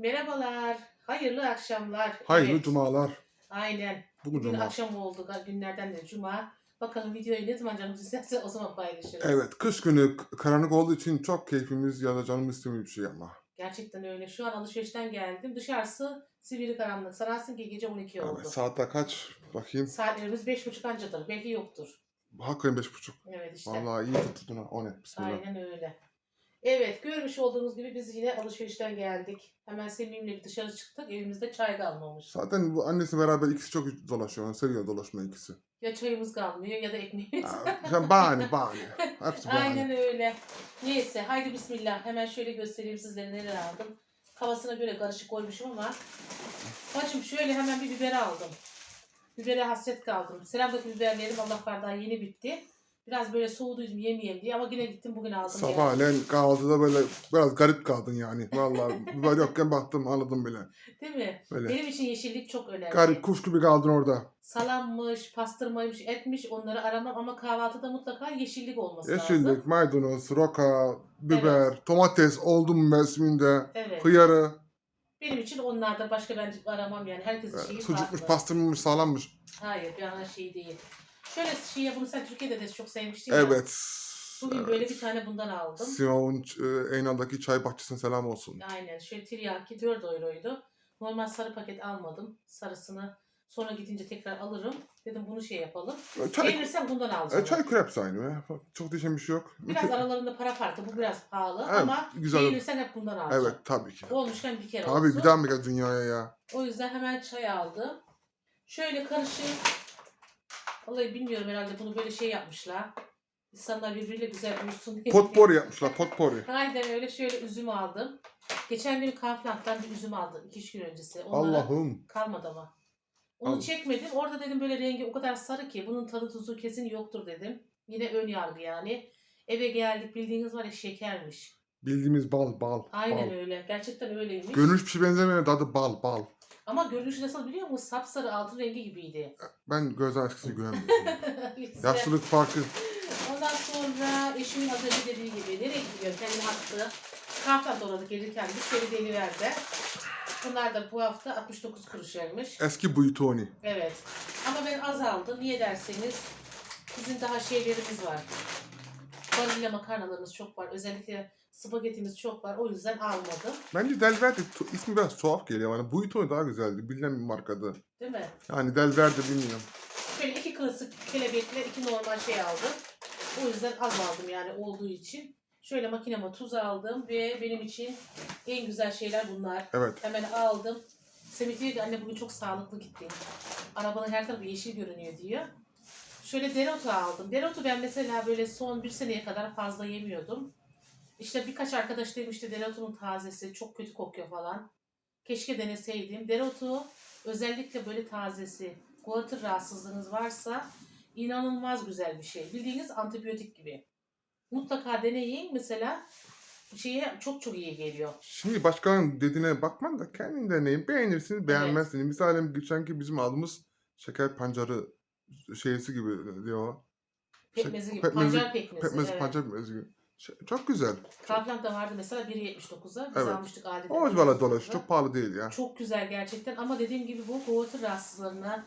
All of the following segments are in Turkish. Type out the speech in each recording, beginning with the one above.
Merhabalar. Hayırlı akşamlar. Hayırlı Evet, cumalar. Aynen. Bugün Bugün cuma. akşam oldu. Günlerden de cuma. Bakalım videoyu ne zaman canımız isterse o zaman paylaşırız. Evet, kış günü karanlık olduğu için çok keyfimiz ya da canımız istemiyor bir şey ama. Gerçekten öyle. Şu an alışverişten geldim. Dışarısı sivri karanlık. Sanarsın ki gece 12 oldu. Evet, saatler kaç? Bakayım. Saatlerimiz 5.30 ancadır. Belki yoktur. Hakikaten beş buçuk. Evet işte. Vallahi iyi tuttun ha. O ne? Bismillah. Aynen öyle. Evet görmüş olduğunuz gibi biz yine alışverişten geldik. Hemen Semim'le bir dışarı çıktık. Evimizde çay kalmamış. Zaten bu annesi beraber ikisi çok dolaşıyor. Seviyor dolaşmayı ikisi. Ya çayımız kalmıyor ya da ekmeğimiz. Sen bahane bahane. Hepsi bahane. Aynen öyle. Neyse haydi bismillah. Hemen şöyle göstereyim sizlere neler aldım. Kafasına göre karışık koymuşum ama. Bacım şöyle hemen bir biber aldım. Bibere hasret kaldım. Selamdaki biberlerim Allah var daha yeni bitti. Biraz böyle soğuduydum yemeyeyim diye ama yine gittim bugün aldım. Sabahleyin kahvaltıda böyle biraz garip kaldın yani. Vallahi biber yokken baktım anladım bile. Değil mi? Böyle Benim için yeşillik çok önemli. garip kuş gibi kaldın orada. Salammış, pastırmaymış, etmiş onları aramam ama kahvaltıda mutlaka yeşillik olması lazım. Yeşillik, maydanoz, roka, biber, domates oldu mu mevsiminde, Evet. hıyarı, Benim için onlarda başka ben aramam yani. Herkesin Evet, şeyi sucukmuş, farklı. pastırmamış, sağlammış. Hayır bir ana şey değil. Şöyle şey bunu sen Türkiye'de de çok sevmiştin ya. Evet. Bugün böyle bir tane bundan aldım. Simon'un e, Eynal'daki çay bahçesine selam olsun. Aynen. Şöyle tiryaki 4 euroydu. Normal sarı paket almadım. Sarısını sonra gidince tekrar alırım. Dedim bunu şey yapalım. E, Çay, Beğenirsem bundan alacağım. e, çay krep aynı be. Çok değişen bir şey yok. Biraz aralarında para farkı. Bu biraz pahalı Evet, ama güzel. beğenirsen hep bundan alacağım. Evet tabii ki. Olmuşken bir kere Tabii olsun. bir daha mı gel dünyaya ya? O yüzden hemen çay aldım. Şöyle karışık. Vallahi bilmiyorum herhalde bunu böyle şey yapmışlar. İnsanlar birbiriyle güzel uyusun diye. Potpori yapmışlar potpori. Aynen öyle şöyle üzüm aldım. Geçen gün Kaufland'dan bir üzüm aldım 2-3 gün öncesi. Onlara Allah'ım. kalmadı ama. Onu Allah. çekmedim. Orada dedim böyle rengi o kadar sarı ki bunun tadı tuzu kesin yoktur dedim. Yine ön yargı yani. Eve geldik bildiğiniz var ya şekermiş. Bildiğimiz bal bal. Aynen bal. öyle. Gerçekten öyleymiş. Görünüş bir şey benzemiyor tadı bal bal. Ama görünüşü nasıl biliyor musun? Sapsarı altın rengi gibiydi. Ben gözden eskisi göremiyorum. Yaşlılık farkı. Ondan sonra eşimin az önce dediği gibi nereye gidiyor kendini haklı. Kahvaltı doğradık gelirken bir kere deliverdi. Bunlar da bu hafta 69 kuruşaymış. Eski Buitoni. Evet. Ama ben az aldım. Niye derseniz bizim daha şeylerimiz var. Vanilya makarnalarımız çok var. Özellikle spagettimiz çok var. O yüzden almadım. Bence Delverde tu- ismi biraz tuhaf geliyor bana. Buitoni daha güzeldi. Bilinen bir markadı. Değil mi? Yani Delverde bilmiyorum. Şöyle iki klasik kelebekle iki normal şey aldım. O yüzden az aldım yani olduğu için. Şöyle makineme tuz aldım ve benim için en güzel şeyler bunlar. Evet. Hemen aldım. Semih diyor ki anne bugün çok sağlıklı gittin. Arabanın her tarafı yeşil görünüyor diyor. Şöyle dereotu aldım. Dereotu ben mesela böyle son bir seneye kadar fazla yemiyordum. İşte birkaç arkadaş demişti dereotunun tazesi çok kötü kokuyor falan. Keşke deneseydim. Dereotu özellikle böyle tazesi, guatr rahatsızlığınız varsa inanılmaz güzel bir şey. Bildiğiniz antibiyotik gibi. Mutlaka deneyin. Mesela şeye çok çok iyi geliyor. Şimdi başkanın dediğine bakman da kendin deneyin. Beğenirsiniz, beğenmezsiniz. Misal geçenki bizim aldığımız şeker pancarı şeysi gibi diyor. Pekmezi gibi. Pekmezi- pancar pekmezi. Pekmez, evet. pancar pekmezi gibi. Şey, Çok güzel. Kaufland'da vardı mesela 1.79'a. Biz Evet. almıştık adeta. O valla 1.79'a. dolaş. Çok pahalı değil ya. Çok güzel gerçekten ama dediğim gibi bu boğatır rahatsızlarına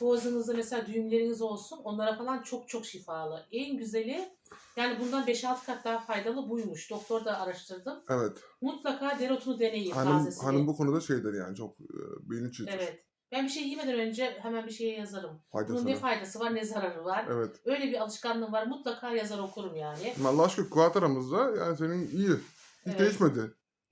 boğazınızda mesela düğümleriniz olsun onlara falan çok çok şifalı. En güzeli yani bundan 5-6 kat daha faydalı buymuş. Doktor da araştırdım. Evet. Mutlaka dereotunu deneyin Hanım, tazesini. hanım bu konuda şeydir yani çok e, bilinçlidir. Evet. Ben bir şey yemeden önce hemen bir şeye yazarım. Bunun Faydası ne var. faydası var ne zararı var. Evet. Öyle bir alışkanlığım var. Mutlaka yazar okurum yani. Ama Allah aşkına kuat aramızda yani senin iyi. Hiç Evet. değişmedi.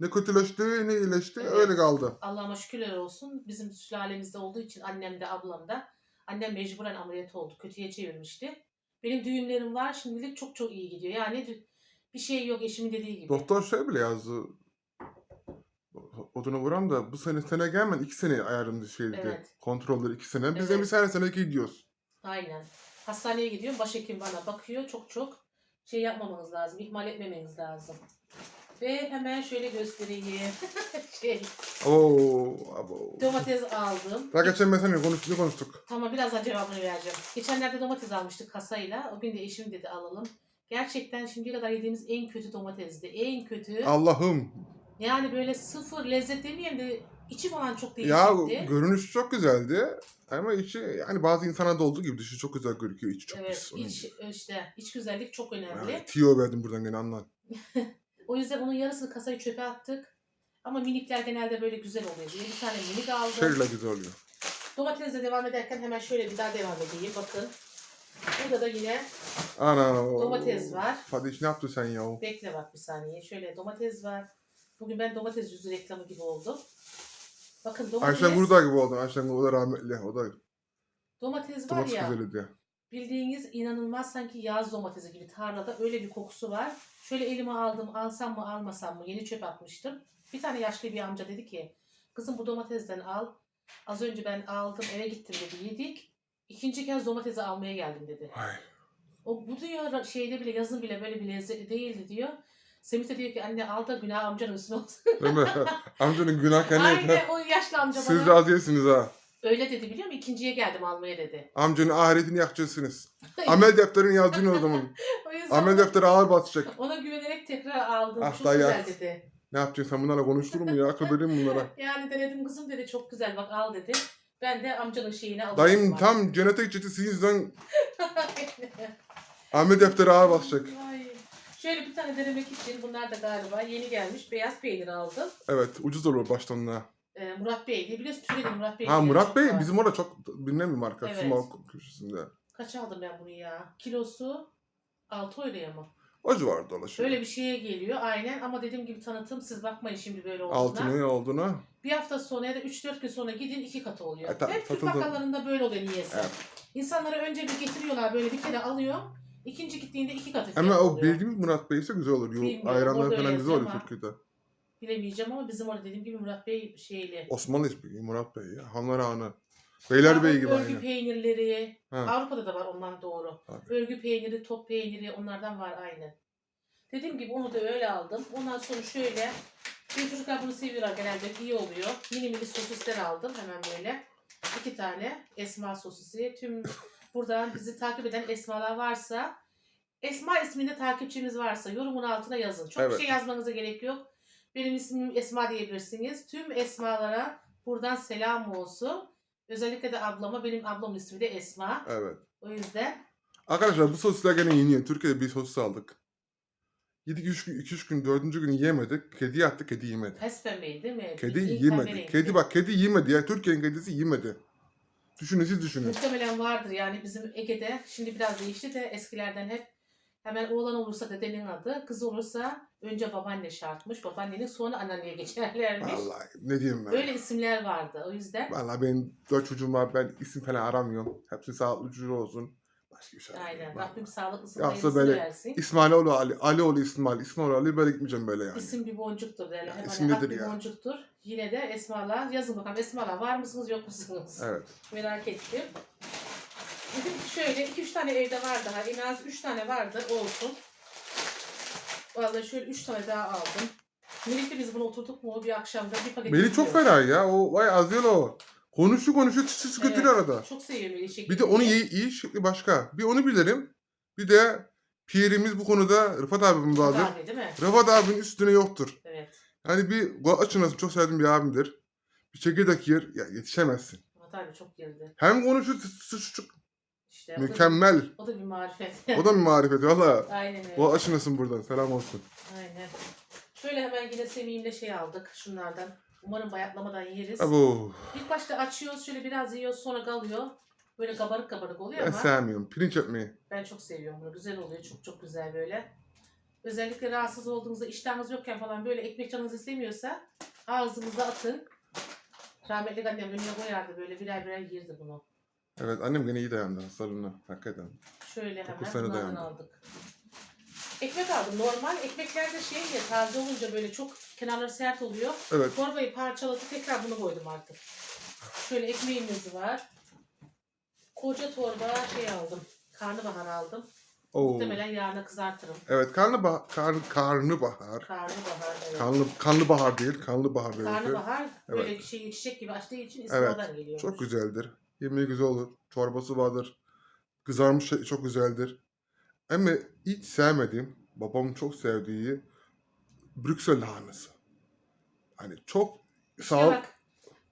Ne kötüleşti ne iyileşti Evet. öyle kaldı. Allah'ıma şükürler olsun. Bizim sülalemizde olduğu için annem de ablam da. Annem mecburen ameliyat oldu. Kötüye çevirmişti. Benim düğümlerim var. Şimdilik çok çok iyi gidiyor. Yani bir şey yok eşimin dediği gibi. Doktor şey bile yazdı. Oduna vuran da bu sene sene gelmen iki sene ayarında şeydi. Evet. Kontrolleri iki sene. Biz de Evet. bir sene sene gidiyoruz. Aynen. Hastaneye gidiyorum. Başhekim bana bakıyor. Çok çok şey yapmamanız lazım. ihmal etmemeniz lazım. Ve hemen şöyle göstereyim. şey, Oo, abo. domates aldım. Daha geçen seninle konuştuk, konuştuk. Tamam birazdan cevabını vereceğim. Geçenlerde domates almıştık kasayla. O gün de eşim dedi alalım. Gerçekten şimdiye kadar yediğimiz en kötü domatesdi. En kötü. Allah'ım. Yani böyle sıfır lezzet demeyeyim de içi falan çok Ya değişikti. görünüş çok güzeldi. Ama içi yani bazı insana da olduğu gibi dışı çok güzel gözüküyor. içi çok evet, pis. onun iç, gibi. işte iç güzellik çok önemli. Yani tiyo verdim buradan gene anlat. O yüzden onun yarısını kasayı çöpe attık. Ama minikler genelde böyle güzel oluyor diye bir tane minik aldım. Şöyle güzel oluyor. Domatesle devam ederken hemen şöyle bir daha devam edeyim. Bakın. Burada da yine Ana. o- Domates var. Fadiş ne yaptın sen ya? bekle bak bir saniye. Şöyle domates var. Bugün ben domates yüzü reklamı gibi oldum. Bakın domates, Ayşen Gurda gibi oldun. Ayşen Gurda rahmetli. O da domates var domates ya. güzeli diye. Bildiğiniz inanılmaz sanki yaz domatesi gibi tarlada öyle bir kokusu var. Şöyle elime aldım alsam mı almasam mı yeni çöp atmıştım. Bir tane yaşlı bir amca dedi ki kızım bu domatesden al. Az önce ben aldım eve gittim dedi yedik. İkinci kez domatesi almaya geldim dedi. Ay. O bu diyor şeyde bile yazın bile böyle bir lezzetli değildi diyor. Semih de diyor ki anne al da günah amcanın üstüne olsun. Değil mi? Amcanın günah kendi. Aynen o yaşlı amca Siz bana razı değilsiniz ha. öyle dedi biliyor musun? İkinciye geldim almaya dedi. Amcanın ahiretini yakacaksınız. Amel defterini yazdın o zaman. O yüzden Amel defteri ağır basacak. ona güvenerek tekrar aldım. Ah Çok güzel ya. dedi. Ne yapacaksın sen bunlarla konuştur mu ya? Akıl vereyim bunlara. Yani denedim kızım dedi çok güzel bak al dedi. Ben de amcanın şeyini aldım. Dayım tam cennete gidecekti yüzünden Amel defteri ağır basacak. Şöyle bir tane denemek için bunlar da galiba yeni gelmiş beyaz peynir aldım. Evet ucuz olur baştan da. Ee, Murat Bey diye biliyorsun Türkiye'de Murat Bey. Ha diye Murat çok Bey var. bizim orada çok bilinen bir marka. Evet. Small köşesinde. Kaç aldım ben bunu ya? Kilosu 6 euroya mı? O civarda dolaşıyor. Böyle bir şeye geliyor aynen ama dediğim gibi tanıtım siz bakmayın şimdi böyle olduğuna. Altını ne olduğunu. Bir hafta sonra ya da 3-4 gün sonra gidin iki katı oluyor. E, tabii, Hep Türk bakkallarında böyle oluyor niyeyse. Evet. İnsanlara önce bir getiriyorlar böyle bir kere alıyor. İkinci gittiğinde iki katı Ama fiyat o oluyor. bildiğimiz Murat Bey ise güzel olur. Yo- Bilmiyorum, Ayranları orada falan öyle güzel oluyor ama- Türkiye'de. Bilemeyeceğim ama bizim orada dediğim gibi Murat Bey şeyli. Osmanlı ismi Murat Bey ya. Hanlar Ağanı. Beylerbeyi gibi Örgü aynı. peynirleri. Ha. Avrupa'da da var ondan doğru. Tabii. Örgü peyniri, top peyniri onlardan var aynı. Dediğim gibi onu da öyle aldım. Ondan sonra şöyle benim çocuklar bunu seviyorlar genelde iyi oluyor. Mini mini sosisler aldım hemen böyle. İki tane esma sosisi. Tüm buradan bizi takip eden esmalar varsa Esma isminde takipçimiz varsa yorumun altına yazın. Çok Evet. bir şey yazmanıza gerek yok. Benim ismim Esma diyebilirsiniz. Tüm Esmalara buradan selam olsun. Özellikle de ablama. Benim ablamın ismi de Esma. Evet. O yüzden Arkadaşlar bu sosisler gene yeniyor. Türkiye'de bir sosis aldık. Yedik 3 gün, 2-3 gün, 4. gün yemedik. Kedi attık, kedi yemedi. pes pembeydi değil mi? Kedi İlk yemedi. Kedi bak kedi yemedi ya. Türkiye'nin kedisi yemedi. Düşünün siz düşünün. Muhtemelen vardır yani bizim Ege'de. Şimdi biraz değişti de eskilerden hep hemen oğlan olursa dedenin adı, kız olursa önce babaanne şartmış. Babaannenin sonra anneanneye geçerlermiş. Vallahi ne diyeyim ben. Böyle isimler vardı. O yüzden Vallahi benim dört çocuğum var. Ben isim falan aramıyorum. Hepsi sağlıklı çocuğu olsun. Başka bir şey aynen aramıyorum. Rabbim sağlıklısını Yoksa böyle versin. İsmailoğlu Ali, Alioğlu İsmail, İsmailoğlu Ali böyle gitmeyeceğim böyle yani. İsim bir boncuktur derler. Hemen İsim nedir bir ya? boncuktur. Yine de Esmalar. Yazın bakalım Esmalar var mısınız yok musunuz? Evet. Merak ettim. Dedim ki şöyle 2-3 tane evde var daha. En az 3 tane vardı olsun. Vallahi şöyle 3 tane daha aldım. Melih'le biz bunu oturduk mu bir akşamda bir paket Melih çok fena ya. O vay Aziyel o. Konuşu konuşu çıt çıt götürüyor arada. Çok seviyorum Melih şekli. Bir de onu iyi, iyi şekli başka. Bir onu bilirim. Bir de pirimiz bu konuda Rıfat abimiz vardır. Abi değil mi? Rıfat abinin üstüne yoktur. Evet. Yani bir açınası çok sevdiğim bir abimdir. Bir çekirdek yer ya yetişemezsin. Murat abi çok girdi. Hem konuşu sıçık İşte o da, mükemmel. o da bir marifet. O da bir marifet valla. Aynen öyle. O açınasın buradan. Selam olsun. Aynen. Şöyle hemen yine Semih'imle şey aldık şunlardan. Umarım bayatlamadan yeriz. Abo. İlk başta açıyoruz şöyle biraz yiyoruz sonra kalıyor. Böyle kabarık kabarık oluyor Ben ama sevmiyorum. Pirinç ekmeği. ben çok seviyorum bunu. Güzel oluyor. Çok çok güzel böyle. Özellikle rahatsız olduğunuzda iştahınız yokken falan böyle ekmek canınız istemiyorsa ağzınıza atın. Rahmetli annem önüne koyardı böyle birer birer yerdi bunu. Evet annem gene iyi dayandı hastalığına. Hakikaten. Şöyle hemen sene bunlardan dayandı. aldık. Ekmek aldım. Normal ekmeklerde şey ya taze olunca böyle çok kenarları sert oluyor. Evet. Torbayı parçalatıp tekrar bunu koydum artık. Şöyle ekmeğimiz var. Koca torba şey aldım. Karnabahar aldım. Oo. Muhtemelen yarına kızartırım. Evet karnabahar. Kar, karnabahar. Karnabahar evet. Kanlı, kanlı bahar değil. Kanlı bahar diyor. Karnabahar böyle Evet. şey çiçek gibi açtığı için ismi Evet, oradan geliyor. Çok güzeldir. Yemeği güzel olur. Çorbası vardır. Kızarmış şey çok güzeldir. Ama hiç sevmediğim, babamın çok sevdiği Brüksel lahanası. Hani çok sağ bak.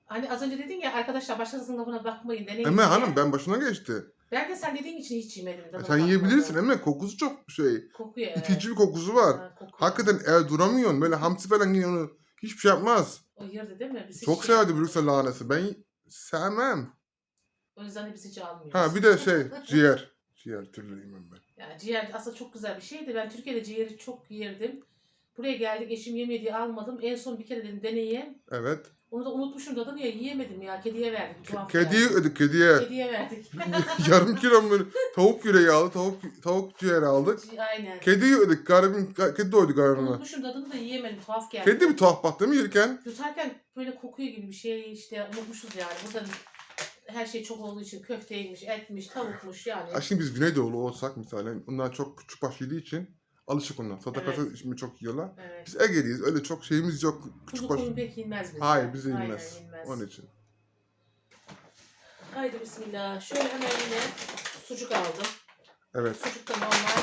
Hani az önce dedin ya arkadaşlar başkasının lafına bakmayın deneyin Eme diye. hanım ben başına geçti. Ben de sen dediğin için hiç yemedim. E tadına sen yiyebilirsin bakmadım. Eme kokusu çok şey. Kokuyor evet. İtici bir kokusu var. Ha, kokuyor. Hakikaten eğer duramıyorsun böyle hamsi falan yiyorsun hiçbir şey yapmaz. O yırdı değil mi? Biz hiç Çok şey severdi yapmadık. Brüksel lahanası. Ben sevmem. O yüzden de biz hiç almıyoruz. Ha bir de şey ciğer. Ciğer türlü yemem ben. Yani ciğer aslında çok güzel bir şeydi. Ben Türkiye'de ciğeri çok yerdim. Buraya geldik eşim yemediği almadım. En son bir kere dedim deneyeyim. Evet. Onu da unutmuşum tadını ya yiyemedim ya. Kediye verdik. Tuhaf Kediye yani. kediye. Kediye verdik. Yarım kilo böyle tavuk yüreği aldı. Tavuk tavuk ciğeri aldık. Aynen. Kediyi ödük. Garibim kedi doydu garibime. Unutmuşum tadını da yiyemedim. Tuhaf geldi. Kedi bir tuhaf baktı mı yerken? Yutarken böyle kokuyor gibi bir şey işte unutmuşuz yani. Burada her şey çok olduğu için köfteymiş, etmiş, tavukmuş yani. Ha şimdi biz Güneydoğulu olsak mesela onlar çok küçük baş yediği için alışık onlar. Sadakası Evet. şimdi çok yiyorlar. Evet. Biz Ege'liyiz. Öyle çok şeyimiz yok. Kuzu Küçük baş. koyun pek yenmez bizde. Hayır bize Aynen, inmez. yenmez. Onun için. Haydi bismillah. Şöyle hemen yine sucuk aldım. Evet. Sucuk da normal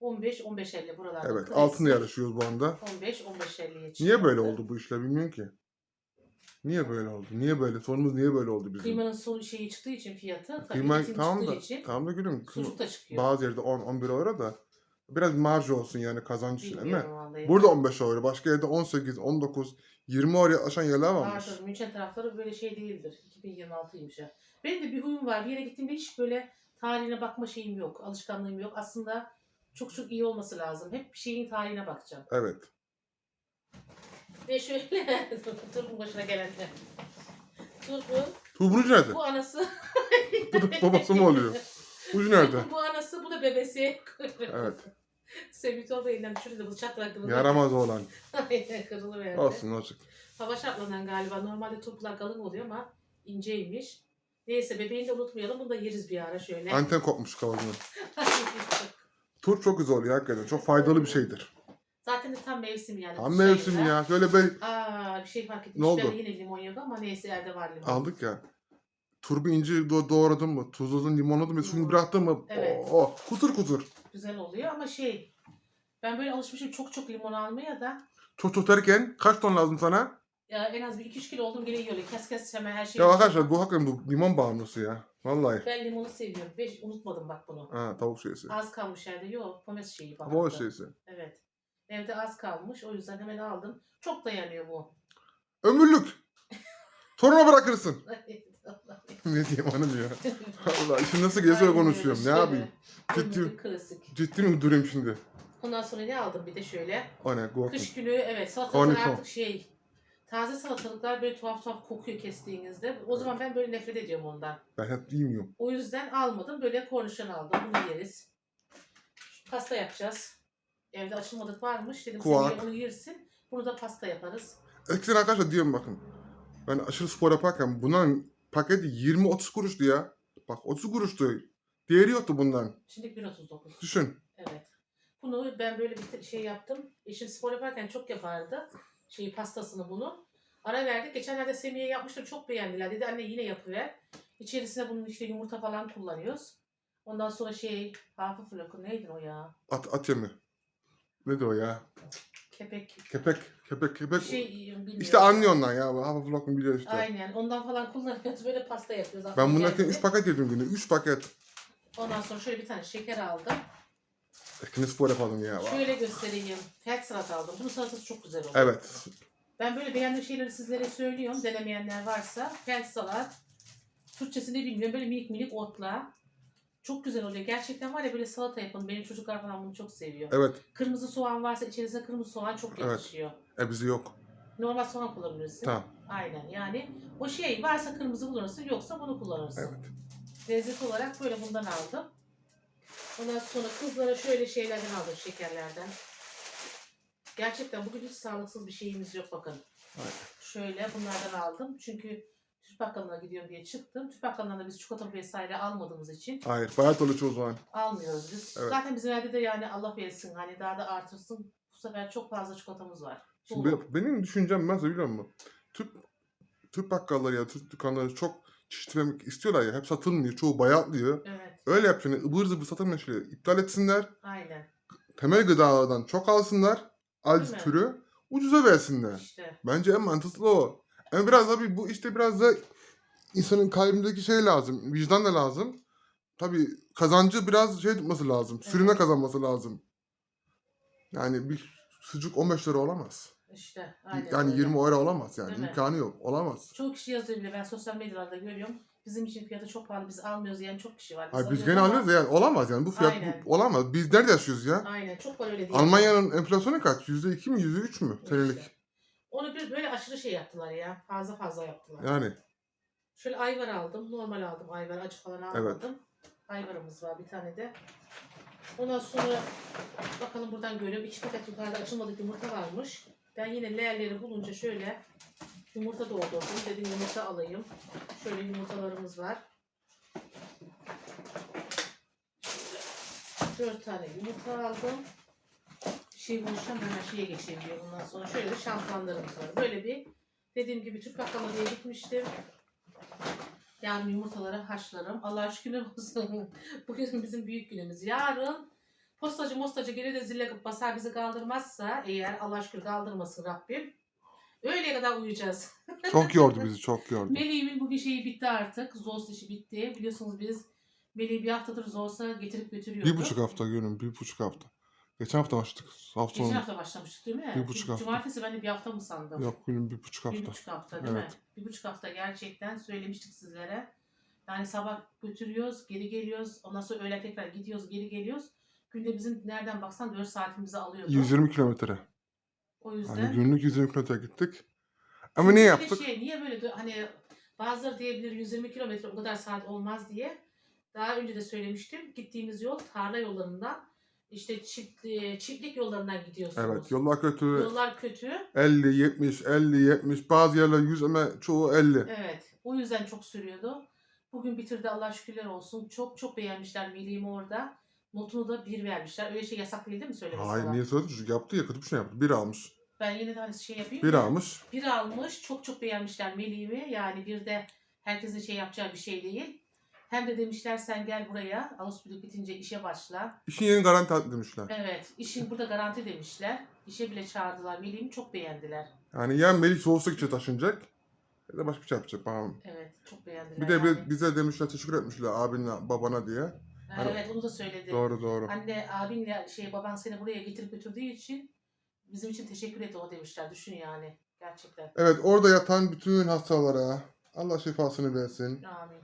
15 15 50 buralarda. Evet. klasik. Altında yarışıyoruz bu anda. 15 15 50'ye Niye böyle oldu bu işler bilmiyorum ki. Niye böyle oldu? Niye böyle? Sorumuz niye böyle oldu bizim? Kıymanın son şeyi çıktığı için fiyatı Kıyma tamam da için tamam da gülüm. sucuk da çıkıyor. Bazı yerde 10 11 euro da biraz marj olsun yani kazanç için değil mi? Bilmiyorum vallahi. Burada 15 euro, başka yerde 18, 19, 20 euro aşan yerler varmış. Vardır. München tarafları böyle şey değildir. 2026'ymış ya. Benim de bir huyum var. Bir yere gittiğimde hiç böyle tarihine bakma şeyim yok. Alışkanlığım yok. Aslında çok çok iyi olması lazım. Hep bir şeyin tarihine bakacağım. Evet. Ve şöyle Turpun başına gelenler. Turpun Tuğburucu nerede? bu anası. Bu da babası mı oluyor? Ucu nerede? Bu anası bu da bebesi. Evet. Semitol da elinden düşürdü. Bıçak bırakıldı. Yaramaz olan. Aynen kırılıverdi. Olsun olsun. Hava şartlarından galiba. Normalde turplar kalın oluyor ama inceymiş. Neyse bebeğini de unutmayalım. Bunu da yeriz bir ara şöyle. Anten kopmuş kavazının. Turp çok güzel oluyor hakikaten. Çok faydalı bir şeydir. Zaten de tam mevsim yani. Tam mevsim ya. Şöyle ben Aa bir şey fark ettim. Ne oldu? Ben yine limon yok ama neyse evde var limon. aldık ya. Turbu ince do- doğradın mı? Tuzladın, limonladın mı? Suyunu bıraktın mı? Evet. Oh, oh, kutur kutur. Güzel oluyor ama şey ben böyle alışmışım çok çok limon almaya da Çok tutarken kaç ton lazım sana? ya en az bir 2-3 kilo oldum gene yiyor. Kes kes hemen her şeyi. Ya arkadaşlar bu hakikaten bu limon bağımlısı ya. Vallahi. Ben limonu seviyorum. Ve unutmadım bak bunu. Ha tavuk şeysi. Az kalmış yerde. Yok pomes şeyi. Bu baharatlı. şeysi. Evet. Evde az kalmış. O yüzden hemen aldım. Çok dayanıyor bu. Ömürlük. Toruna bırakırsın. ne diyeyim hanım ya. Allah şimdi nasıl geziyor Aynen konuşuyorum. öyle, Ne yapayım? Ciddi, klasik. ciddi mi durayım şimdi? Ondan sonra ne aldım bir de şöyle. O ne? Gorkun. Kış günü evet salatalıklar Kornişon. artık şey taze salatalıklar böyle tuhaf tuhaf kokuyor kestiğinizde. O zaman ben böyle nefret ediyorum ondan. Ben hep yemiyorum. O yüzden almadım. Böyle kornişon aldım. Bunu yeriz. Pasta yapacağız. Evde açılmadık varmış. Dedim Kuak. sen ye, onu yersin. Bunu da pasta yaparız. Eskiden arkadaşlar diyorum bakın. Ben aşırı spor yaparken bundan paketi 20-30 kuruştu ya. Bak 30 kuruştu. Değeri yoktu bundan. Şimdi 1.39. Düşün. Evet. Bunu ben böyle bir şey yaptım. Eşim spor yaparken çok yapardı. Şeyi pastasını bunu. Ara verdik. Geçenlerde Semih'e yapmıştım. Çok beğendiler. Dedi anne yine yapıver. İçerisine bunun işte yumurta falan kullanıyoruz. Ondan sonra şey hafif lokum neydi o ya? At, at yemi. Nedir o ya? Kepek. Kepek. Kepek. Bir Kepek. şey bilmiyorum. işte anlıyorsun lan ya. Hafif lokum biliyor işte. Aynen. Ondan falan kullanıyoruz. Böyle pasta yapıyoruz. Ben Aklıma geldi. 3 paket yedim günde. 3 paket. Ondan sonra şöyle bir tane şeker aldım. Ekini spor yapalım ya. Şöyle göstereyim. Fert salata aldım. Bunun salatası çok güzel oluyor. Evet. Ben böyle beğendiğim şeyleri sizlere söylüyorum. Denemeyenler varsa. Fert salat. Türkçesini bilmiyorum. Böyle minik minik otla. Çok güzel oluyor. Gerçekten var ya böyle salata yapın. Benim çocuklar falan bunu çok seviyor. Evet. Kırmızı soğan varsa içerisine kırmızı soğan çok Evet. yakışıyor. E bizi yok. Normal soğan kullanabilirsin. Tamam. Aynen yani o şey varsa kırmızı kullanırsın yoksa bunu kullanırsın. Evet. Lezzet olarak böyle bundan aldım. Ondan sonra kızlara şöyle şeylerden aldım şekerlerden. Gerçekten bugün hiç sağlıksız bir şeyimiz yok bakın. Aynen. Şöyle bunlardan aldım. Çünkü Türk bakkalına gidiyorum diye çıktım. Türk bakkalından da biz çikolata vesaire almadığımız için Hayır. Bayat oluyor çoğu zaman. almıyoruz biz. Evet. Zaten bizim evde de yani Allah versin hani daha da artırsın. Bu sefer çok fazla çikolatamız var. Şimdi be- benim düşüncem nasıl biliyor musun? Türk, Türk bakkalları ya Türk dükkanları çok çeşitlemek istiyorlar ya. Hep satılmıyor. Çoğu bayatlıyor. Evet Öyle yapacağını ıvır zıvır satılmayan şeyleri iptal etsinler. aynen. Temel gıdalardan çok alsınlar. Az Değil mi? türü. ucuza versinler. İşte. Bence en mantıklı o. Ama biraz tabii bu işte biraz da insanın kalbindeki şey lazım. Vicdan da lazım. Tabii kazancı biraz şey tutması lazım. Sürüne Evet. kazanması lazım. Yani bir sucuk 15 lira olamaz. İşte. Aynen yani öyle. 20 euro olamaz yani. Değil mi? İmkanı yok. Olamaz. Çoğu kişi yazıyor bile ben sosyal medyalarda görüyorum. Bizim için fiyatı çok pahalı biz almıyoruz yani çok kişi var. Hayır, biz gene ama- alıyoruz da yani olamaz yani. Bu fiyat bu- Aynen. olamaz. Biz nerede yaşıyoruz ya? Aynen çok var öyle diye. Almanya'nın enflasyonu kaç? %2 mi? %3 mü? Senelik. Onu bir böyle aşırı şey yaptılar ya. Fazla fazla yaptılar. Yani. Şöyle ayvar aldım. Normal aldım. Ayvar acı falan almadım. Ayvarımız var bir tane de. Ondan sonra bakalım buradan görüyorum. İki paket yukarıda açılmadık yumurta varmış. Ben yine leğerleri bulunca şöyle yumurta doldurdum. Dedim yumurta alayım. Şöyle yumurtalarımız var. Dört tane yumurta aldım. Bir şey buluşacağım hemen şeye geçeyim diyor bundan sonra. Şöyle de şampuanlarımız var. Böyle bir dediğim gibi Türk baklava diye gitmiştim. Yarın yumurtaları haşlarım. Allah'a şükürler olsun. Bugün bizim büyük günümüz. Yarın postacı mostacı gelir de zille basar bizi kaldırmazsa eğer Allah şükür kaldırmasın Rabbim. Öğleye kadar uyuyacağız. Çok yordu bizi. Çok yordu. Meleğimin bugün şeyi bitti artık. Zos işi bitti. Biliyorsunuz biz Meleği bir haftadır Zos'a getirip götürüyorduk. Bir buçuk hafta görün. Bir buçuk hafta. Geçen hafta başladık. Hafta Geçen sonu. hafta başlamıştık değil mi? Bir buçuk hafta. Cumartesi ben de bir hafta mı sandım? Yok günün bir buçuk Bir hafta. buçuk hafta değil Evet. mi? Bir buçuk hafta gerçekten söylemiştik sizlere. Yani sabah götürüyoruz, geri geliyoruz. Ondan sonra öğlen tekrar gidiyoruz, geri geliyoruz. Günde bizim nereden baksan 4 saatimizi alıyordu. 120 kilometre. O yüzden. Hani günlük 120 kilometre gittik. Ama ne Bir de yaptık? Şey, niye böyle dö- hani bazıları diyebilir 120 kilometre o kadar saat olmaz diye. Daha önce de söylemiştim. Gittiğimiz yol tarla yollarından işte çift, e, çiftlik yollarından gidiyorsunuz. Evet yollar kötü. Yollar kötü. 50, 70, 50, 70. Bazı yerler 100 ama çoğu 50. Evet. O yüzden çok sürüyordu. Bugün bitirdi Allah şükürler olsun. Çok çok beğenmişler Melih'imi orada. Notunu da bir vermişler. Öyle şey yasak değil değil mi söylemesi Hayır falan? niye söyledin? Çocuk yaptı ya kötü bir şey yaptı. Bir almış. Ben yine de hani şey yapayım. Bir mı? almış. Bir almış. Çok çok beğenmişler Melih'imi. Yani bir de herkesin şey yapacağı bir şey değil. Hem de demişler sen gel buraya. Ağustos bitince işe başla. İşin yerini garanti demişler. Evet. işin burada garanti demişler. İşe bile çağırdılar. Melih'imi çok beğendiler. Yani ya Melih soğusa gidecek taşınacak. Ya da başka bir şey yapacak. Bakalım. Evet. Çok beğendiler. Bir de yani. bi- bize demişler teşekkür etmişler abinle babana diye. Ha, Hani- Evet onu da söyledi. Doğru doğru. Anne abinle şey baban seni buraya getirip götürdüğü için bizim için teşekkür etti o demişler. Düşün yani. Gerçekten. Evet orada yatan bütün hastalara Allah şifasını versin. Amin.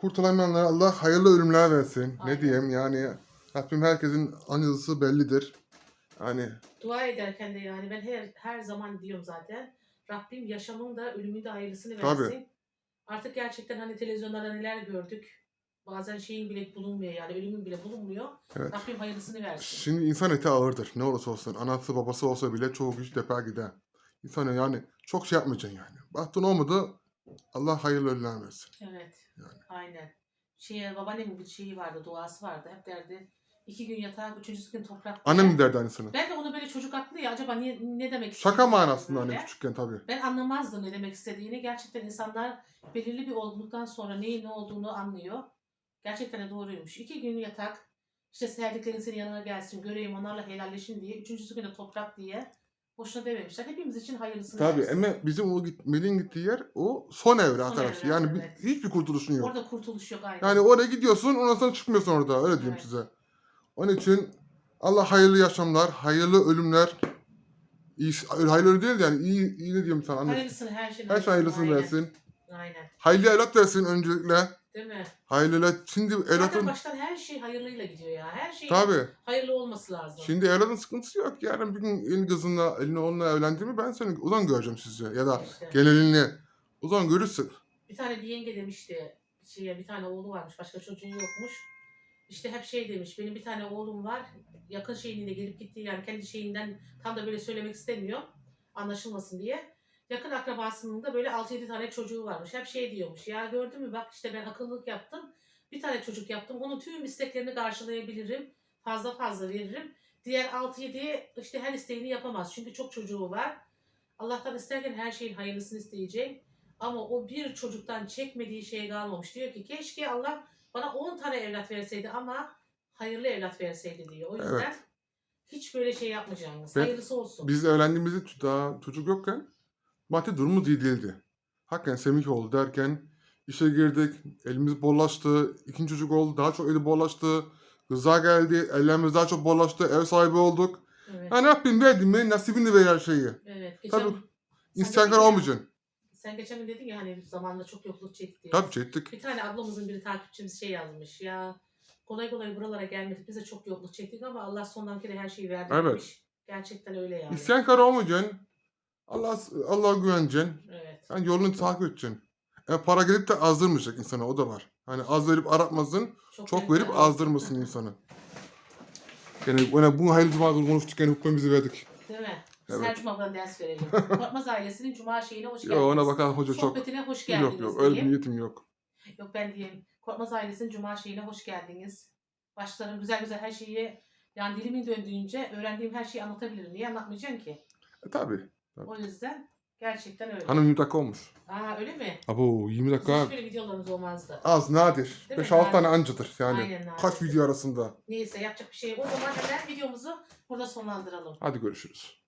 Kurtulamayanlara Allah hayırlı ölümler versin. Aynen. Ne diyeyim yani Rabbim herkesin anısı bellidir. Yani Dua ederken de yani ben her her zaman diyorum zaten. Rabbim yaşamın da ölümün de hayırlısını Tabii. versin. Artık gerçekten hani televizyonlarda neler gördük. Bazen şeyin bile bulunmuyor yani ölümün bile bulunmuyor. Evet. Rabbim hayırlısını versin. şimdi insan eti ağırdır. Ne olursa olsun. Anası babası olsa bile çoğu kişi defa gider. İnsan yani çok şey yapmayacaksın yani. Baktın olmadı Allah hayırlı ölümler versin. Evet. Yani. Aynen. Şeye, babaannemin bir şeyi vardı, duası vardı. Hep derdi. iki gün yatar, üçüncü gün toprak. Annem yer." mi derdi aynısını? Ben de onu böyle çocuk aklı ya acaba niye, ne demek Şaka manasında annem küçükken tabii. Ben anlamazdım ne demek istediğini. Gerçekten insanlar belirli bir olgunluktan sonra neyin ne olduğunu anlıyor. Gerçekten de doğruymuş. İki gün yatak, işte sevdiklerin senin yanına gelsin, göreyim onlarla helalleşin diye. Üçüncüsü günde toprak diye. Boşuna dememişler. Hepimiz için hayırlısını Tabii versin. ama bizim o git, Melih'in gittiği yer o son evre arkadaş. evre, Yani bir- evet. hiçbir kurtuluşun yok. Orada kurtuluş yok aynen. Yani oraya gidiyorsun ondan sonra çıkmıyorsun orada öyle diyeyim Evet. size. Onun için Allah hayırlı yaşamlar, hayırlı ölümler, iyi, hayırlı ölüm değil de yani iyi, iyi ne diyeyim sana anne. Hayırlısını her şeyin Her şey hayırlısını aynen. versin. Aynen. Hayırlı evlat versin öncelikle. Değil mi? Hayırlı evlat. Şimdi Zaten evlatın baştan her şey hayırlıyla gidiyor ya. Her şey tabii. hayırlı olması lazım. Şimdi evladın sıkıntısı yok. Yarın bir gün elin kızınla, elin oğlunla evlendi mi ben seni uzan göreceğim sizi. Ya da İşte. gelelinle. Uzan görürsün. Bir tane bir yenge demişti. Şeye, bir tane oğlu varmış. Başka çocuğu yokmuş. İşte hep şey demiş. Benim bir tane oğlum var. Yakın şeyinde gelip gittiği yani kendi şeyinden tam da böyle söylemek istemiyor. Anlaşılmasın diye. Yakın akrabasının da böyle 6-7 tane çocuğu varmış. Hep şey diyormuş. Ya gördün mü bak işte ben akıllılık yaptım. Bir tane çocuk yaptım. Onun tüm isteklerini karşılayabilirim. Fazla fazla veririm. Diğer 6-7 işte her isteğini yapamaz. Çünkü çok çocuğu var. Allah'tan isterken her şeyin hayırlısını isteyecek. Ama o bir çocuktan çekmediği şey kalmamış. Diyor ki keşke Allah bana 10 tane evlat verseydi ama hayırlı evlat verseydi diyor. O yüzden Evet. Hiç böyle şey yapmayacaksınız. Ben- Hayırlısı olsun. Biz evlendiğimizde daha çocuk yokken maddi durumumuz iyi değildi. Hakikaten Semih oldu derken işe girdik, elimiz bollaştı, ikinci çocuk oldu, daha çok eli bollaştı. Rıza geldi, ellerimiz daha çok bollaştı, ev sahibi olduk. Evet. Ha ne yapayım verdim mi nasibini ver her şeyi. evet. Geçen, Tabii. Ya- olmayacaksın. Sen geçen gün dedin ya hani zamanla çok yokluk çekti. Tabii çektik. Bir tane ablamızın biri takipçimiz şey yazmış ya. Kolay kolay buralara gelmedik. Biz de çok yokluk çektik ama Allah sondan kere her şeyi verdi Evet. Gerçekten öyle yani. İsyankar olmayacaksın. Allah Allah'a güveneceksin. Evet. Yani yolunu takip edeceksin. Yani para gelip de azdırmayacak insana o da var. Hani az verip aratmasın, çok verip azdırmasın insanı. Yani, yani bu hayırlı cumadır konuştuk yani hutbemizi verdik. Değil mi? Evet. Her cumadan ders verelim. Korkmaz ailesinin cuma şeyine hoş geldiniz. Yok ona bakan hoca çok. Sohbetine hoş geldiniz Yok yok öyle bir niyetim yok. Yok ben diyeyim. Korkmaz ailesinin cuma şeyine hoş geldiniz. Başlarım güzel güzel her şeyi yani dilimin döndüğünce öğrendiğim her şeyi anlatabilirim. Niye anlatmayacaksın ki? E tabi. O yüzden gerçekten öyle. Hanım 20 dakika olmuş. Aa öyle mi? Abo 20 Bizim dakika hiç böyle videolarımız olmazdı. az nadir. Değil mi? 5-6 Nadir. tane ancadır yani. Aynen nadir. Kaç video arasında. Neyse yapacak bir şey yok. O zaman hemen videomuzu burada sonlandıralım. Hadi görüşürüz.